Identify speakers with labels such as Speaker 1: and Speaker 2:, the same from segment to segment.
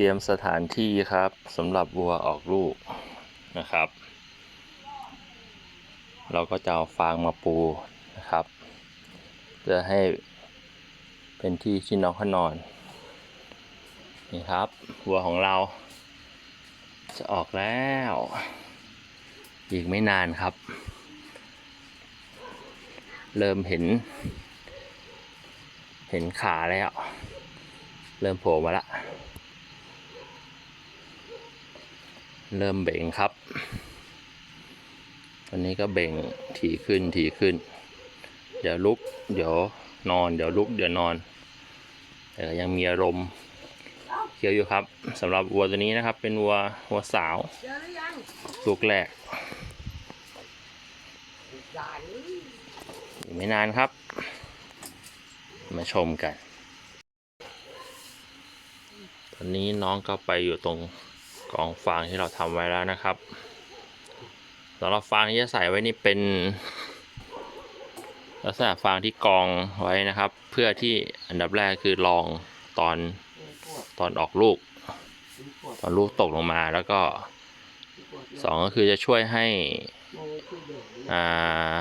Speaker 1: รียมสถานที่ครับสำหรับวัวออกลูกนะครับ เราก็จะเอาฟางมาปูนะครับเพื่อให้เป็นที่ที่น้องเขานอนนี่ครับวัวของเรา จะออกแล้ว อีกไม่นานครับ เริ่มเห็น เห็นขาแล้ว เริ่มโผล่มาละ เริ่มเบ่งครับตอนนี้ก็เบ่งถี่ขึ้นถี่ขึ้น เดี๋ยวลุก เดี๋ยวนอน เดี๋ยวลุก เดี๋ยวนอน แต่ยังมีอารมณ์เคี้ยวอยู่ครับสำหรับวัวตัวนี้นะครับ เป็นวัววัวสาว
Speaker 2: เจอหรือยัง
Speaker 1: ลูกแรกอีกไม่นานครับ มาชมกัน ตอนนี้น้องก็ไปอยู่ตรง กองฟางที่เราทำไว้แล้วนะครับสำหรับฟางที่จะใส่ไว้นี่เป็น ลักษณะฟางที่กองไว้นะครับ เพื่อที่อันดับแรกคือลองตอนตอนออกลูก ตอนลูกตกลงมาแล้วก็สองก็คือจะช่วยให้
Speaker 2: อ่า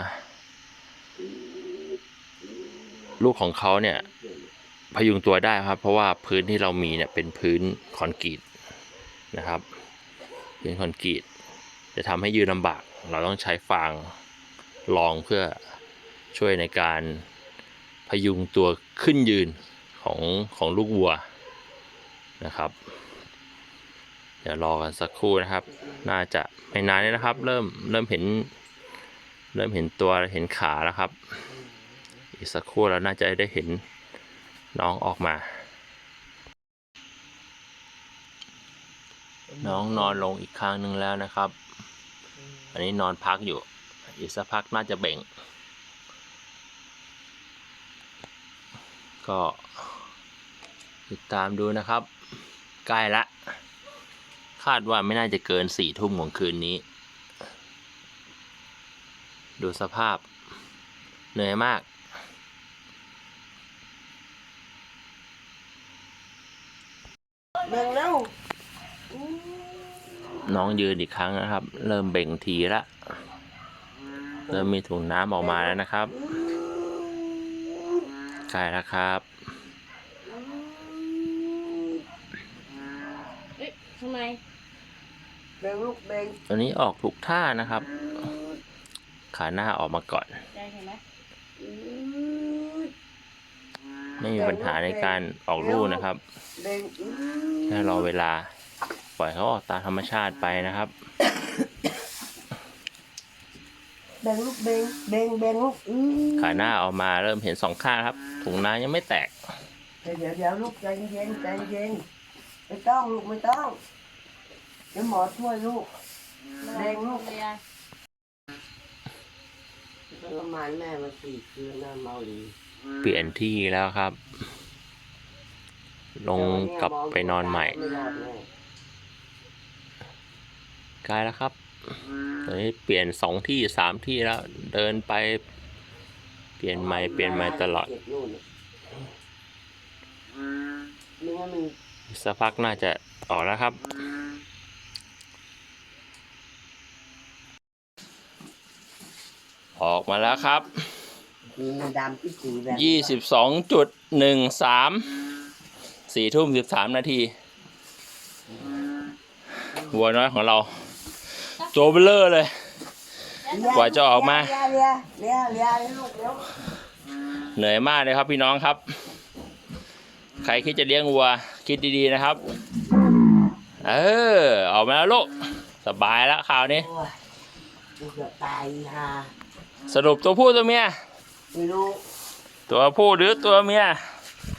Speaker 1: ลูกของเขาเนี่ยพยุงตัวได้ครับ เพราะว่าพื้นที่เรามีเนี่ยเป็นพื้นคอนกรีต นะครับพื้นคอนกรีตจะทำให้ยืนลำบาก เราต้องใช้ฟางรองเพื่อช่วยในการพยุงตัวขึ้นยืนของของลูกวัวนะครับ เดี๋ยวรอกันสักครู่นะครับ น่าจะไม่นานนี้นะครับ เริ่มเริ่มเห็น เริ่มเห็นตัวเห็นขาแล้วครับ อีกสักครู่เราน่าจะได้เห็นน้องออกมา น้องนอนลงอีกครั้งหนึ่งแล้วนะครับ อันนี้นอนพักอยู่ อีกสักพักน่าจะเบ่ง ก็ติดตามดูนะครับ ใกล้ละ คาดว่าไม่น่าจะเกินสี่ทุ่มของคืนนี้ ดูสภาพ เหนื่อยมาก
Speaker 2: เบิ่งแล้ว
Speaker 1: น้องยืนอีกครั้งนะครับ เริ่มเบ่งทีละเริ่มมีถุงน้ำออกมาแล้วนะครับใกล้แล้วครับ
Speaker 3: เอ๊ะทำไม
Speaker 2: เบ่งลูกเบ่ง
Speaker 1: ตัวนี้ออกถูกท่านะครับ ขาหน้าออกมาก่อน
Speaker 3: ได้เห็นไหม
Speaker 1: ไม่มีปัญหาในการออกลูกนะครับ
Speaker 2: เบ่ง
Speaker 1: แค่รอเวลา ปล่อยเขาออกตามธรรมชาติไปนะครับ
Speaker 2: เบ่งลูกเบ่งเบ่งเบ่งลูกอืม
Speaker 1: ขาหน้าออกมาเริ่มเห็นสองข้างครับ ถุงน้ำยังไม่แตก
Speaker 2: เดี๋ยวเดี๋ยวลูกใจเย็นใจเย็นไม่ต้องลูกไม่ต้องเดี๋ยวหมอช่วยลูกแดงลูก
Speaker 3: เลยอะ
Speaker 2: ทรมานแม่มาสี่คืนนะเมาดี
Speaker 1: เปลี่ยนที่แล้วครับ ลงกลับไปนอนใหม่
Speaker 2: ไม่รอดแน่
Speaker 1: ใกล้แล้วครับตอนนี้เปลี่ยนสองที่สามที่แล้ว เดินไป เปลี่ยนใหม่เปลี่ยนใหม่ตลอด
Speaker 2: เจ็บนู่นน่ะไม่งั้นมัน
Speaker 1: อีกสักพักน่าจะออกแล้วครับออกมาแล้วครับ
Speaker 2: มันดำที่สีแบบ
Speaker 1: ยี่สิบสองจุดหนึ่งสามสี่ทุ่มสิบสามนาทีวัวน้อยของเรา โจเบลเลอร์เลย กว่าจะออกมา
Speaker 2: เลียเลียเลียเลียเลียลูกเร็ว
Speaker 1: เหนื่อยมากเลยครับพี่น้องครับ ใครคิดจะเลี้ยงวัว คิดดีๆนะครับ เออออกมาแล้วลูกสบายแล้วคราวนี้
Speaker 2: โอ้ยกูเกือบตายฮ่า
Speaker 1: สรุปตัวผู้ตัวเมีย
Speaker 2: ไม่รู้
Speaker 1: ตัวผู้หรือตัวเมีย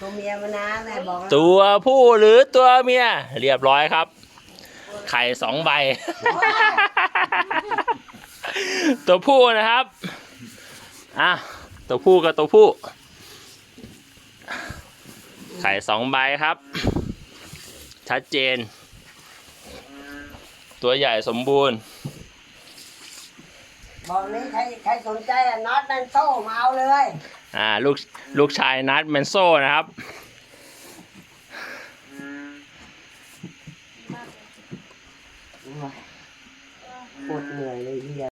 Speaker 2: ตัวเมียมานะแม่บอกแล้ว
Speaker 1: ตัวผู้หรือตัวเมีย เรียบร้อยครับ ไข่สองใบ ตัวผู้นะครับ อะ ตัวผู้กับตัวผู้ ไข่สองใบครับ ชัดเจน ตัวใหญ่สมบูรณ์
Speaker 2: บอกนี้ใครใครสนใจอะน็อตนั่นโซ่มาเอาเลย
Speaker 1: อ่า ลูก ลูกชายนัดเมนโซนะครับ
Speaker 2: ปวดเหนื่อยเลยเฮีย